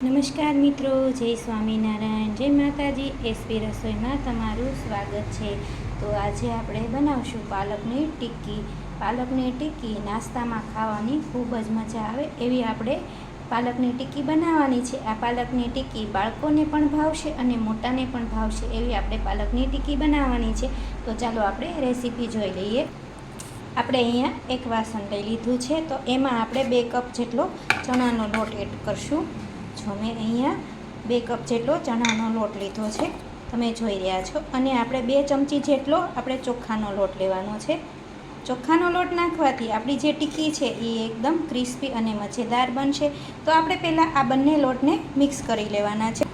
નમસ્કાર મિત્રો, જય સ્વામિનારાયણ, જય માતાજી એસપી રસોઈમાં તમારું સ્વાગત છે. તો આજે આપણે બનાવશું પાલકની ટિક્કી. પાલકની ટિક્કી નાસ્તામાં ખાવાની ખૂબ જ મજા આવે એવી આપણે પાલકની ટિક્કી બનાવવાની છે. આ પાલકની ટિક્કી બાળકોને પણ ભાવશે અને મોટાને પણ ભાવશે એવી આપણે પાલકની ટિક્કી બનાવવાની છે. તો ચાલો આપણે રેસીપી જોઈ લઈએ. આપણે અહીંયા એક વાસણ લઈ લીધું છે. તો એમાં આપણે બે કપ જેટલો ચણાનો લોટ એડ કરશું. જો મેં અહીંયા બે કપ જેટલો ચણાનો લોટ લીધો છે. તમે જોઈ રહ્યા છો. અને આપણે બે ચમચી જેટલો આપણે ચોખાનો લોટ લેવાનો છે. ચોખાનો લોટ નાખવાથી આપણી જે ટીકી છે એ એકદમ ક્રિસ્પી અને મજેદાર બનશે. તો આપણે પહેલાં આ બંને લોટને મિક્સ કરી લેવાના છે.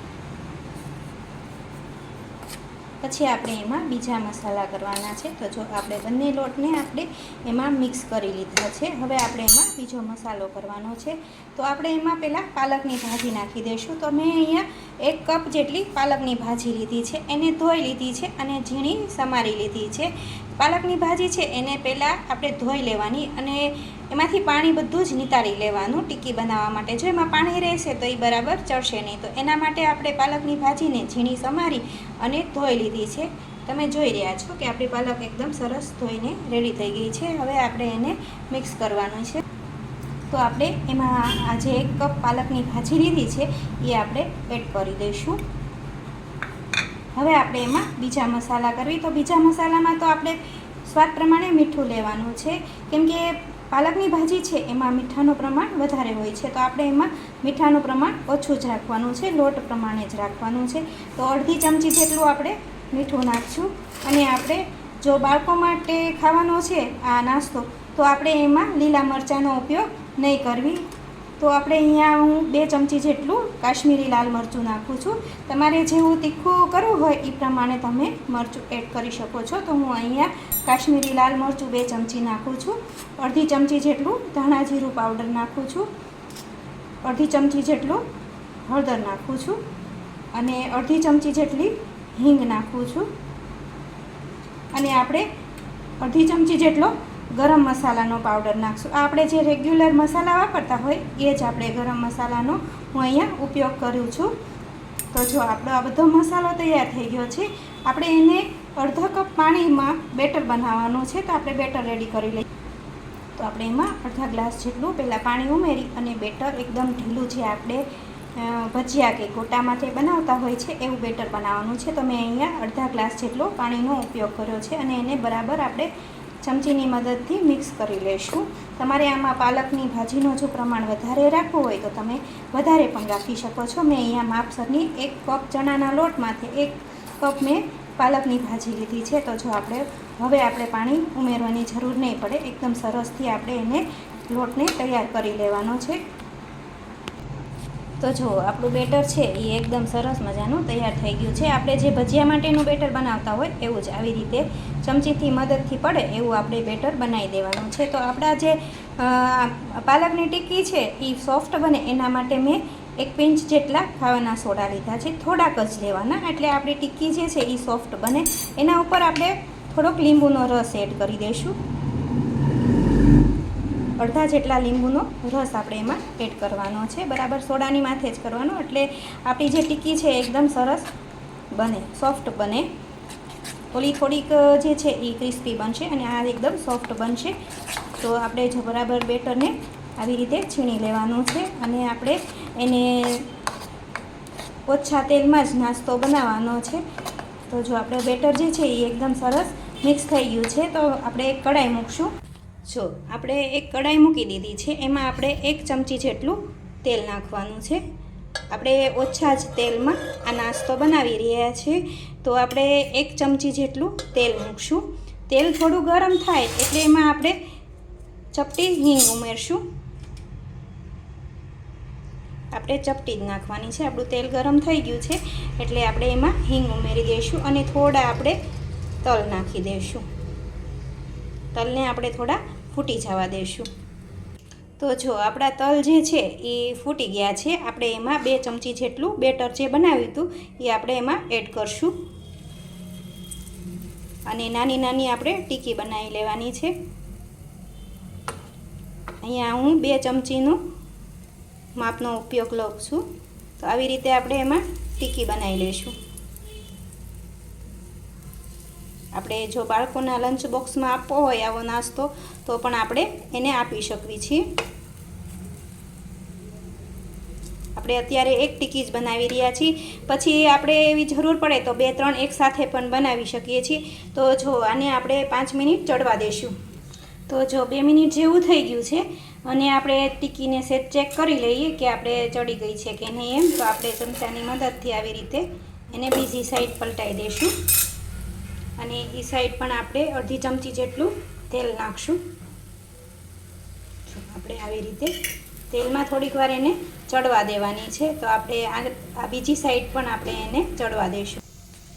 પછી આપણે એમાં બીજા મસાલા કરવાના છે. તો જો આપણે બંને લોટને આપણે એમાં મિક્સ કરી લીધા છે. હવે આપણે એમાં બીજો મસાલો કરવાનો છે. તો આપણે એમાં પહેલાં પાલકની ભાજી નાખી દઈશું. તો મેં અહીંયા એક કપ જેટલી પાલકની ભાજી લીધી છે. એને ધોઈ લીધી છે અને ઝીણી સમારી લીધી છે. પાલકની ભાજી છે એને પહેલાં આપણે ધોઈ લેવાની અને એમાંથી પાણી બધું જ નિતારી લેવાનું, ટીકી બનાવવા માટે. જો એમાં પાણી રહેશે તો એ બરાબર ચડશે નહીં. તો એના માટે આપણે પાલકની ભાજીને ઝીણી સમારી અને ધોઈ લીધી છે. તમે જોઈ રહ્યા છો કે આપણી પાલક એકદમ સરસ ધોઈને રેડી થઈ ગઈ છે. હવે આપણે એને મિક્સ કરવાનું છે. તો આપણે એમાં આજે એક કપ પાલકની ભાજી લીધી છે, એ આપણે એડ કરી દઈશું. હવે આપણે એમાં બીજા મસાલા કરવી. તો બીજા મસાલામાં તો આપણે સ્વાદ પ્રમાણે મીઠું લેવાનું છે. કેમ કે પાલકની ભાજી છે, એમાં મીઠાનું પ્રમાણ વધારે હોય છે. તો આપણે એમાં મીઠાનું પ્રમાણ ઓછું જ રાખવાનું છે, લોટ પ્રમાણે જ રાખવાનું છે. તો અડધી ચમચી જેટલું આપણે મીઠું નાખશું. અને આપણે જો બાળકો માટે ખાવાનો છે આ નાસ્તો, તો આપણે એમાં લીલા મરચાંનો ઉપયોગ નહીં કરવી. તો આપણે અહીંયા હું બે ચમચી જેટલું કાશ્મીરી લાલ મરચું નાખું છું. તમારે જેવું તીખું કરવું હોય એ પ્રમાણે તમે મરચું એડ કરી શકો છો. તો હું અહીંયા કાશ્મીરી લાલ મરચું બે ચમચી નાખું છું. અડધી ચમચી જેટલું ધાણા જીરું પાવડર નાખું છું. અડધી ચમચી જેટલું હળદર નાખું છું. અને અડધી ચમચી જેટલી હિંગ નાખું છું. અને આપણે અડધી ચમચી જેટલો ગરમ મસાલાનો પાવડર નાખશું. આપણે જે રેગ્યુલર મસાલા વાપરતા હોય, એ જ આપણે ગરમ મસાલાનો હું અહીંયા ઉપયોગ કરું છું. તો જો આપણો આ બધો મસાલો તૈયાર થઈ ગયો છે, આપણે એને અડધો કપ પાણીમાં બેટર બનાવવાનું છે, તો આપણે બેટર રેડી કરી લઈએ. તો આપણે એમાં અડધા ગ્લાસ જેટલું પહેલાં પાણી ઉમેરી અને બેટર એકદમ ઢીલું છે આપણે ભજીયા કે ગોટામાંથી બનાવતા હોય છે, એવું બેટર બનાવવાનું છે. તો મેં અહીંયા અડધા ગ્લાસ જેટલો પાણીનો ઉપયોગ કર્યો છે અને એને બરાબર આપણે ચમચીની મદદથી મિક્સ કરી લઈશું તમારે આમાં પાલકની ભાજીનું જો પ્રમાણ વધારે રાખવું હોય તો તમે વધારે પણ રાખી શકો છો. મેં અહીંયા માપસરની એક કપ ચણાના લોટમાંથી એક કપ મેં પાલકની ભાજી લીધી છે. તો જો આપણે, હવે આપણે પાણી ઉમેરવાની જરૂર નહીં પડે. એકદમ સરસથી આપણે એને લોટને તૈયાર કરી લેવાનો છે. તો જો, આપણું બેટર છે, એ એકદમ સરસ મજાનું તૈયાર થઈ ગયું છે. આપણે જે ભજીયા માટેનું બેટર બનાવતા હોય, એવું જ આવી રીતે ચમચીથી મદદથી પડે, એવું આપણે બેટર બનાવી દેવાનું છે. તો આપણા જે પાલકની ટિક્કી છે, એ સોફ્ટ બને, એના માટે મેં એક પિંચ જેટલા ખાવાના સોડા લીધા છે. થોડાક જ લેવાના, એટલે આપણી ટિક્કી જે છે, એ સોફ્ટ બને. એના ઉપર આપણે થોડોક લીંબુનો રસ એડ કરી દઈશું. અડધા જેટલા લીંબુનો રસ આપણે એમાં એડ કરવાનો છે. બરાબર સોડાની માથે જ કરવાનો. એટલે આપણી જે ટીકી છે એકદમ સરસ બને, સોફ્ટ બને. ઓલી થોડીક જે છે એ ક્રિસ્પી બનશે અને આ એકદમ સોફ્ટ બનશે. તો આપણે જો બરાબર બેટરને આવી રીતે છીણી લેવાનું છે અને આપણે એને ઓછા તેલમાં જ નાસ્તો બનાવવાનો છે. તો જો આપણે બેટર જે છે એ એકદમ સરસ મિક્સ થઈ ગયું છે, તો આપણે કડાઈ મૂકશું. જો, આપણે એક કડાઈ મૂકી દીધી છે, એમાં આપણે એક ચમચી જેટલું તેલ નાખવાનું છે. આપણે ઓછા જ તેલમાં આ નાસ્તો બનાવી રહ્યા છીએ તો આપણે એક ચમચી જેટલું તેલ મૂકશું. તેલ થોડું ગરમ થાય એટલે એમાં આપણે ચપટી હિંગ ઉમેરશું. આપણે ચપટી જ નાખવાની છે. આપણું તેલ ગરમ થઈ ગયું છે એટલે આપણે એમાં હિંગ ઉમેરી દઈશું અને થોડા આપણે તલ નાખી દઈશું. તલને આપણે થોડા ફૂટી જવા દઈશું. તો જો આપણા તલ જે છે એ ફૂટી ગયા છે, આપણે એમાં બે ચમચી જેટલું બેટર જે બનાવ્યું હતું, એ આપણે એમાં એડ કરશું. અને નાની નાની આપણે ટીકી બનાવી લેવાની છે. અહીંયા હું બે ચમચીનું માપનો ઉપયોગ લઉં છું. તો આવી રીતે આપણે એમાં ટીકી બનાવી લઈશું. આપણે જો બાળકોના લંચ બોક્સમાં આપવો હોય આવો નાસ્તો, તો પણ આપણે એને આપી શકીએ છીએ. આપણે અત્યારે એક ટીકી જ બનાવી રહ્યા છીએ. પછી આપણે એવી જરૂર પડે તો બે, ત્રણ એક સાથે પણ બનાવી શકીએ છીએ. તો જો આને આપણે પાંચ મિનિટ ચડવા દઈશું તો જો બે મિનિટ જેવું થઈ ગયું છે, અને આપણે ટીકીને સેટ ચેક કરી લઈએ કે આપણે ચડી ગઈ છે કે નહીં એમ. તો આપણે ચમચાની મદદથી આવી રીતે એને બીજી સાઈડ પલટાઈ દઈશું અને એ સાઈડ પણ આપણે અડધી ચમચી જેટલું તેલ નાખશું. આપણે આવી રીતે તેલમાં થોડીક વાર એને ચડવા દેવાની છે, તો આપણે આ બીજી સાઈડ પણ આપણે એને ચડવા દઈશું.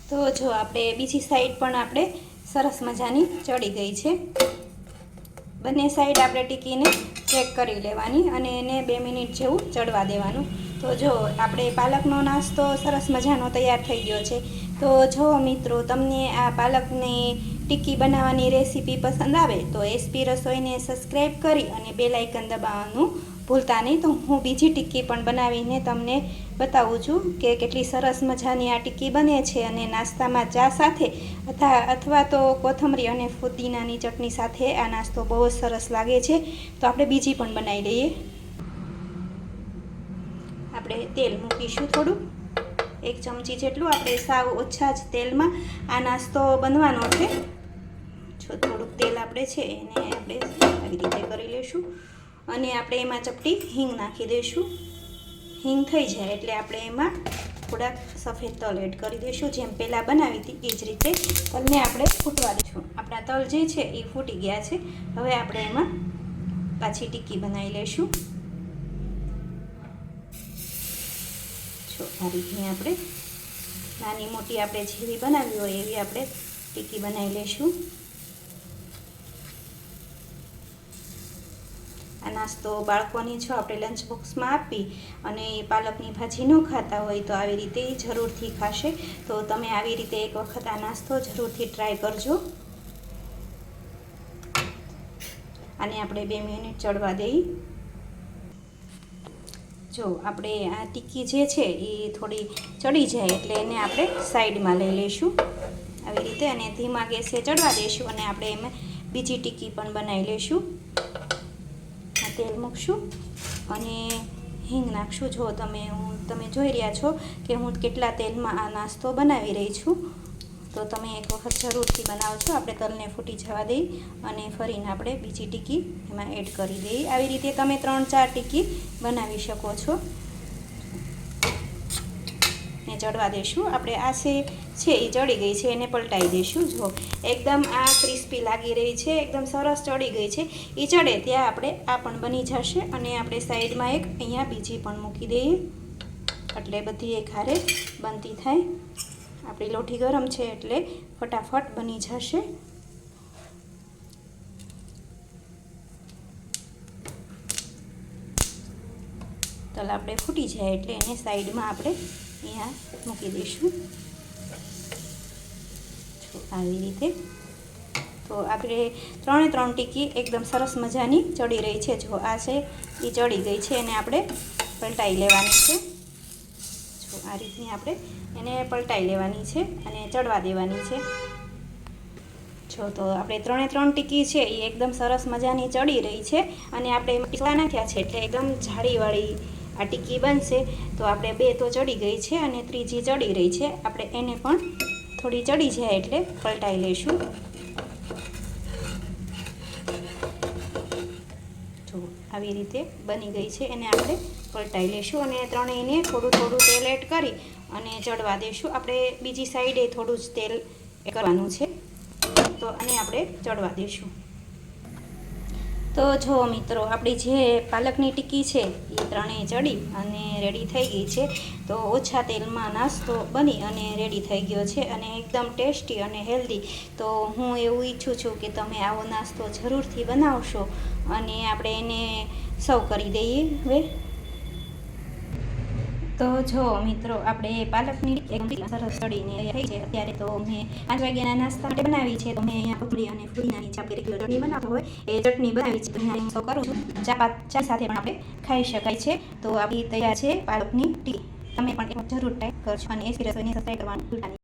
તો જો આપણે બીજી સાઈડ પણ આપણે સરસ મજાની ચડી ગઈ છે. બંને સાઈડ આપણે ટીકીને ચેક કરી લેવાની અને એને બે મિનિટ જેવું ચડવા દેવાનું. તો જો આપણે પાલકનો નાસ્તો સરસ મજાનો તૈયાર થઈ ગયો છે. તો જો મિત્રો, તમને આ પાલકની ટિક્કી બનાવવાની રેસીપી પસંદ આવે, તો એસપી રસોઈને સબસ્ક્રાઈબ કરી અને બે લાઇકન દબાવવાનું ભૂલતા નહીં. તો હું બીજી ટિક્કી પણ બનાવીને તમને બતાવું છું કે કેટલી સરસ મજાની આ ટિક્કી બને છે અને નાસ્તામાં ચા સાથે અથવા અથવા તો કોથમરી અને ફુદીનાની ચટણી સાથે આ નાસ્તો બહુ જ સરસ લાગે છે. તો આપણે બીજી પણ બનાવી લઈએ આપણે તેલ મૂકીશું થોડું. એક ચમચી જેટલું. આપણે સાવ ઓછા જ તેલમાં આ નાસ્તો બનવાનો છે. જો થોડુંક તેલ આપણે છે એને આપણે આવી રીતે કરી લઈશું અને આપણે એમાં ચપટી હિંગ નાખી દઈશું. હિંગ થઈ જાય એટલે આપણે એમાં થોડાક સફેદ તલ એડ કરી દઈશું. જેમ પહેલાં બનાવી હતી એ જ રીતે તલને આપણે ફૂટવા દઈશું. આપણા તલ જે છે એ ફૂટી ગયા છે. હવે આપણે એમાં પાછી ટીક્કી બનાવી લઈશું. આ રીતની આપણે. નાની મોટી આપણે જેવી બનાવી હોય એવી આપણે ટીકી બનાવી લઈશું. આ નાસ્તો બાળકોની જો આપણે લંચ બોક્સમાં આપી અને એ પાલકની ભાજી ન ખાતા હોય તો આવી રીતે જરૂરથી ખાશે. તો તમે આવી રીતે એક વખત આ નાસ્તો જરૂરથી ટ્રાય કરજો. આને આપણે બે મિનિટ ચડવા દઈ. જો આપણે આ ટીક્કી જે છે એ થોડી ચડી જાય એટલે એને આપણે સાઈડમાં લઈ લઈશું. આવી રીતે અને ધીમા ગેસે ચડવા દઈશું અને આપણે એમાં બીજી ટીક્કી પણ બનાવી લઈશું. તેલ મૂકશું અને હિંગ નાખશું. જો તમે હું, તમે જોઈ રહ્યા છો કે હું કેટલા તેલમાં આ નાસ્તો બનાવી રહી છું. તો તમે એક વખત જરૂરથી બનાવજો. આપણે તલને ફૂટી જવા દઈ અને ફરીને આપણે બીજી ટીકી એમાં એડ કરી દઈએ. આવી રીતે તમે ત્રણ ચાર ટીકી બનાવી શકો છો. ને ચડવા દઈશું આપણે આ છે છે એ ચડી ગઈ છે, એને પલટાઈ દઈશું જો, એકદમ આ ક્રિસ્પી લાગી રહી છે, એકદમ સરસ ચડી ગઈ છે. એ ચડે ત્યાં આપણે આ પણ બની જશે અને આપણે સાઈડમાં એક અહીંયા બીજી પણ મૂકી દઈએ. એટલે બધી એક હારે બનતી થાય. આપણી લોઠી ગરમ છે એટલે ફટાફટ બની જશે. તલ આપણે ફૂટી જાય એટલે એને સાઈડમાં આપણે અહીંયા મૂકી દઈશું. આવી રીતે. તો આપણે ત્રણે ત્રણ ટીકી એકદમ સરસ મજાની ચડી રહી છે. જો આ છે એ ચડી ગઈ છે, એને આપણે પલટાઈ લેવાની છે. આ રીતની આપણે એને પલટાઈ લેવાની છે અને ચડવા દેવાની છે. જો તો આપણે ત્રણે ત્રણ ટીકી છે એ એકદમ સરસ મજાની ચડી રહી છે અને આપણે ટીકા નાખ્યા છે એટલે એકદમ જાળીવાળી આ ટીકી બનશે. તો આપણે બે તો ચડી ગઈ છે અને ત્રીજી ચડી રહી છે. આપણે એને પણ થોડી ચડી જાય એટલે પલટાઈ લઈશું જો આવી રીતે બની ગઈ છે. એને આપણે પલટાઈ લઈશું અને ત્રણેયને થોડું થોડું તેલ એડ કરી અને ચડવા દઈશું આપણે બીજી સાઈડે થોડું જ તેલ કરવાનું છે. તો અને આપણે ચડવા દઈશું તો જો મિત્રો, આપણી જે પાલકની ટીકી છે, એ ત્રણેય ચડી અને રેડી થઈ ગઈ છે. તો ઓછા તેલમાં નાસ્તો બની અને રેડી થઈ ગયો છે અને એકદમ ટેસ્ટી અને હેલ્ધી. તો હું એવું ઈચ્છું છું કે તમે આવો નાસ્તો જરૂરથી બનાવશો. અને આપણે એને સર્વ કરી દઈએ, હવે. તો જો મિત્રો, આપણે પાલકની એકદમ સરસ ચડીને થઈ છે. અત્યારે તો મેં પાંચ વાગ્યાના નાસ્તા માટે બનાવી છે. તો મેં અહીંયા કોથળી અને ફુદીનાની જે આપણે ચટણી બનાવતો હોય. એ ચટણી બનાવી છે. તો અહીંયા હું કરું છું. ચા ચા સાથે પણ આપણે ખાઈ શકાય છે. તો આપણી તૈયાર છે પાલકની ટી તમે પણ જરૂર ટ્રાય કરજો અને એસપી રસોઈને સબસ્ક્રાઈબ કરવાનું ભૂલતા